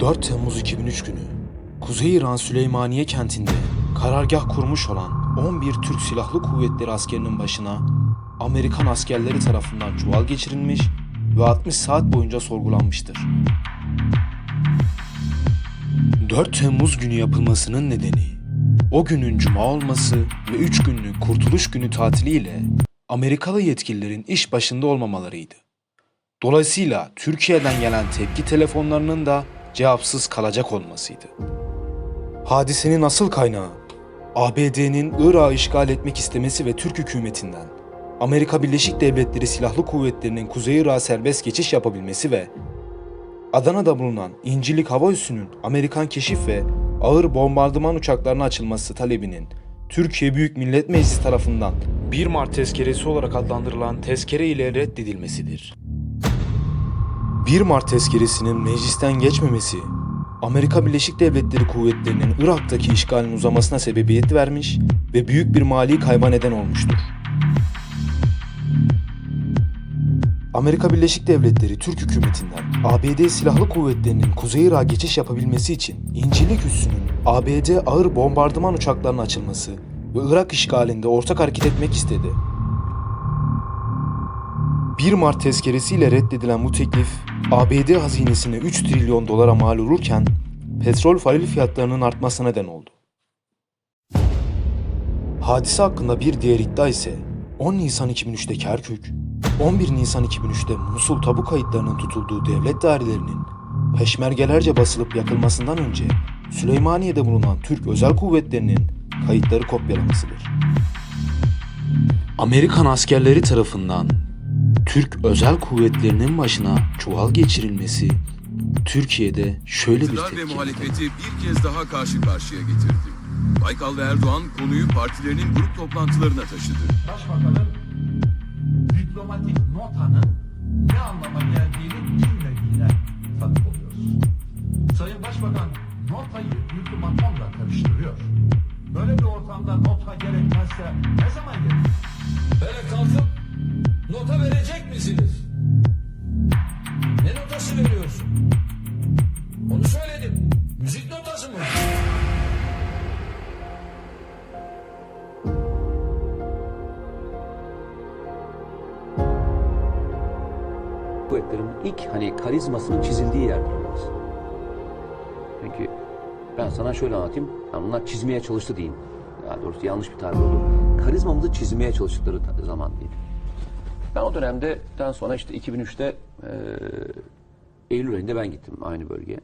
4 Temmuz 2003 günü Kuzey İran Süleymaniye kentinde karargah kurmuş olan 11 Türk Silahlı Kuvvetleri askerinin başına Amerikan askerleri tarafından çuval geçirilmiş ve 60 saat boyunca sorgulanmıştır. 4 Temmuz günü yapılmasının nedeni o günün cuma olması ve 3 günlük kurtuluş günü tatiliyle Amerikalı yetkililerin iş başında olmamalarıydı. Dolayısıyla Türkiye'den gelen tepki telefonlarının da cevapsız kalacak olmasıydı. Hadisenin asıl kaynağı ABD'nin Irak'ı işgal etmek istemesi ve Türk hükümetinden Amerika Birleşik Devletleri Silahlı Kuvvetleri'nin Kuzey Irak'a serbest geçiş yapabilmesi ve Adana'da bulunan İncilik Hava Üssü'nün Amerikan keşif ve ağır bombardıman uçaklarına açılması talebinin Türkiye Büyük Millet Meclisi tarafından 1 Mart tezkeresi olarak adlandırılan tezkere ile reddedilmesidir. 1 Mart tezkeresinin meclisten geçmemesi, Amerika Birleşik Devletleri kuvvetlerinin Irak'taki işgalin uzamasına sebebiyet vermiş ve büyük bir mali kayba neden olmuştur. Amerika Birleşik Devletleri Türk hükümetinden ABD Silahlı Kuvvetleri'nin Kuzey Irak'a geçiş yapabilmesi için İncilik üssünün ABD ağır bombardıman uçaklarına açılması ve Irak işgalinde ortak hareket etmek istedi. 1 Mart tezkeresiyle reddedilen bu teklif ABD hazinesine 3 trilyon dolara mal olurken petrol varil fiyatlarının artmasına neden oldu. Hadise hakkında bir diğer iddia ise 10 Nisan 2003'te Kerkük, 11 Nisan 2003'te Musul tabu kayıtlarının tutulduğu devlet dairelerinin peşmergelerce basılıp yakılmasından önce Süleymaniye'de bulunan Türk özel kuvvetlerinin kayıtları kopyalamasıdır. Amerikan askerleri tarafından Türk özel kuvvetlerinin başına çuval geçirilmesi Türkiye'de şöyle bir İktidar ve tepki. muhalefeti bir kez daha karşı karşıya getirdi. Baykal ve Erdoğan konuyu partilerinin grup toplantılarına taşıdı. Başbakanın diplomatik notanın ne anlama geldiğini bilmediğine tanık oluyoruz. Sayın Başbakan notayı ultimatomla karıştırıyor. Böyle bir ortamda nota gerekmezse ne zaman gerekir? Böyle kalkıp nota verecek misiniz? Ne notası veriyorsun? Onu söyledim. Müzik notası mı? kuvvetlerin ilk hani karizmasının çizildiği yerdir burası. Çünkü ben sana şöyle anlatayım. Yani onlar çizmeye çalıştı diyeyim. Daha doğrusu yanlış bir tabir oldu. Karizmamızı çizmeye çalıştıkları zaman değil. Ben o dönemden sonra işte 2003'te eee Eylül ayında ben gittim aynı bölgeye.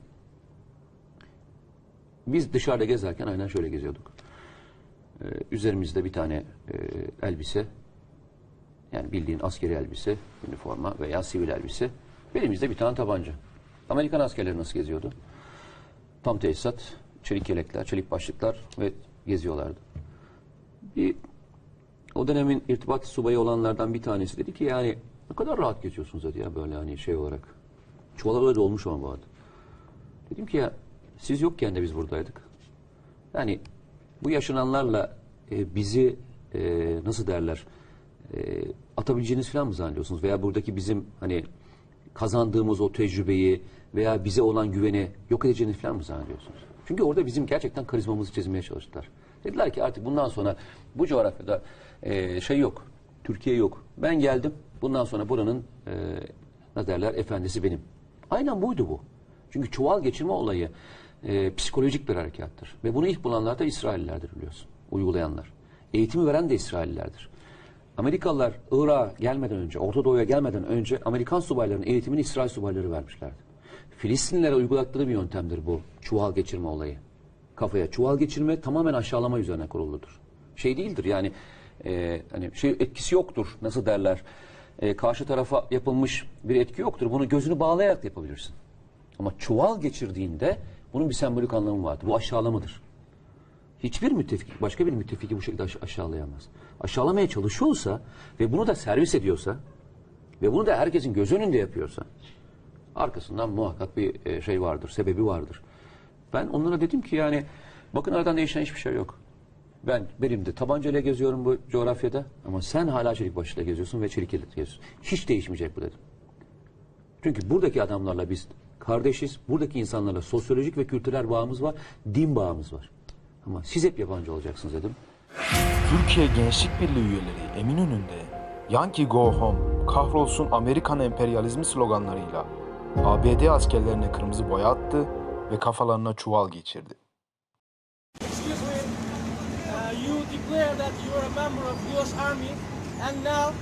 Biz dışarıda gezerken aynen şöyle geziyorduk. Eee, üzerimizde bir tane eee, elbise, yani bildiğin askeri elbise, üniforma veya sivil elbise. Elimizde bir tane tabanca. Amerikan askerleri nasıl geziyordu? Tam tesisat, çelik yelekler, çelik başlıklar ve geziyorlardı. Bir o dönemin irtibat subayı olanlardan bir tanesi dedi ki yani ne kadar rahat geçiyorsunuz dedi ya böyle hani şey olarak. Çuvala böyle dolmuş ama bu arada. Dedim ki ya siz yokken de biz buradaydık. Yani bu yaşananlarla e, bizi e, nasıl derler e, atabileceğiniz falan mı zannediyorsunuz? Veya buradaki bizim hani kazandığımız o tecrübeyi veya bize olan güveni yok edeceğiniz falan mı zannediyorsunuz? Çünkü orada bizim gerçekten karizmamızı çizmeye çalıştılar. Dediler ki artık bundan sonra bu coğrafyada e, şey yok, Türkiye yok. Ben geldim, bundan sonra buranın e, ne derler efendisi benim. Aynen buydu bu. Çünkü çuval geçirme olayı e, psikolojik bir harekattır. Ve bunu ilk bulanlar da İsraillilerdir biliyorsun. Uygulayanlar. Eğitimi veren de İsraillilerdir. Amerikalılar Irak'a gelmeden önce, Orta Doğu'ya gelmeden önce Amerikan subaylarının eğitimini İsrail subayları vermişlerdi. Filistinlilere uyguladıkları bir yöntemdir bu çuval geçirme olayı. Kafaya çuval geçirme tamamen aşağılama üzerine kuruludur. Şey değildir yani e, hani şey etkisi yoktur nasıl derler. E, karşı tarafa yapılmış bir etki yoktur. Bunu gözünü bağlayarak da yapabilirsin. Ama çuval geçirdiğinde bunun bir sembolik anlamı vardır. Bu aşağılamadır. Hiçbir müttefik başka bir müttefiki bu şekilde aş- aşağılayamaz. Aşağılamaya çalışıyorsa ve bunu da servis ediyorsa ve bunu da herkesin göz önünde yapıyorsa arkasından muhakkak bir e, şey vardır, sebebi vardır. Ben onlara dedim ki yani bakın aradan değişen hiçbir şey yok. Ben benim de tabancayla geziyorum bu coğrafyada ama sen hala çelik başıyla geziyorsun ve çelik yelekle geziyorsun. Hiç değişmeyecek bu dedim. Çünkü buradaki adamlarla biz Kardeşiz. Buradaki insanlarla sosyolojik ve kültürel bağımız var. Din bağımız var. Ama siz hep yabancı olacaksınız dedim. Türkiye Gençlik Birliği üyeleri Eminönü'nde Yankee Go Home, kahrolsun Amerikan emperyalizmi sloganlarıyla ABD askerlerine kırmızı boya attı ve kafalarına çuval geçirdi. Excuse me, uh, you declare that you are a member of U.S. Army, and now,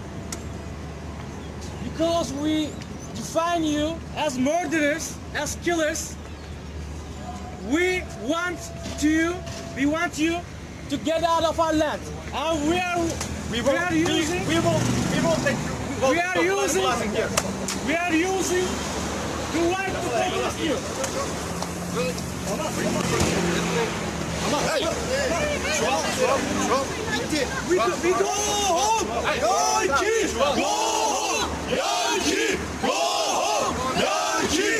because we define you as murderers, as killers, we want to, we want you to get out of our land, and we are, we, are using, we will, we will take, you. we are using, we are using the right to protest you. We go, we go home! Yankee! Go home! Yankee! Go home! Yankee! Go